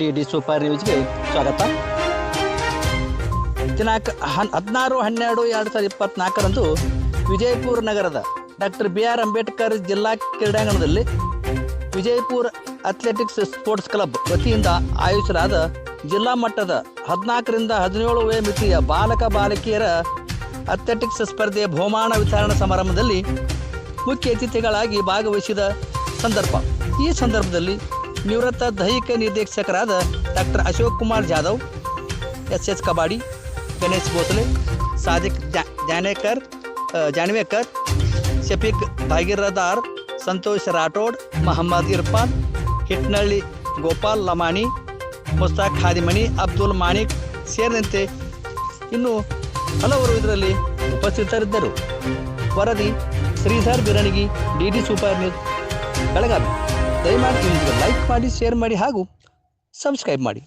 D D super ನ್ಯೂಸ್ಗೆ ಸ್ವಾಗತ. ದಿನಾಂಕ ಹನ್, ಹದಿನಾರು, ಹನ್ನೆರಡು, ಎರಡು ಸಾವಿರದ ಇಪ್ಪತ್ನಾಲ್ಕರಂದು ವಿಜಯಪುರ ನಗರದ ಡಾಕ್ಟರ್ ಬಿ ಆರ್ ಅಂಬೇಡ್ಕರ್ ಜಿಲ್ಲಾ ಕ್ರೀಡಾಂಗಣದಲ್ಲಿ ವಿಜಯಪುರ ಅಥ್ಲೆಟಿಕ್ಸ್ ಸ್ಪೋರ್ಟ್ಸ್ ಕ್ಲಬ್ ವತಿಯಿಂದ ಆಯೋಜಿಸಲಾದ ಜಿಲ್ಲಾ ಮಟ್ಟದ ಹದಿನಾಲ್ಕರಿಂದ ಹದಿನೇಳು ವಯ ಮಿತಿಯ ಬಾಲಕ ಬಾಲಕಿಯರ ಅಥ್ಲೆಟಿಕ್ಸ್ ಸ್ಪರ್ಧೆಯ ಬಹುಮಾನ ವಿತರಣಾ ಸಮಾರಂಭದಲ್ಲಿ ಮುಖ್ಯ ಅತಿಥಿಗಳಾಗಿ ಭಾಗವಹಿಸಿದ ಸಂದರ್ಭ. ಈ ಸಂದರ್ಭದಲ್ಲಿ ನಿವೃತ್ತ ದೈಹಿಕ ನಿರ್ದೇಶಕರಾದ doctor Ashok Kumar Jadhav S S Kabadi, Ganesh Bhosale Sadiq Janekar Janvekar, Shafiq Bhagirdar, Santosh Rathod, Mohammed Irfan, Hitnalli Gopal Lamani, Mushtaq Hadimani, Abdul Manik ಸೇರಿದಂತೆ ಇನ್ನು ಹಲವರು ಇದರಲ್ಲಿ ಉಪಸ್ಥಿತರಿದ್ದರು. ವರದಿ Shridhar Biranagi, D D super news. Belagavi. ದಯಮಾಡಿ like ಮಾಡಿ share ಮಾಡಿ ಹಾಗೂ ಸಬ್ಸ್ಕ್ರೈಬ್ ಮಾಡಿ.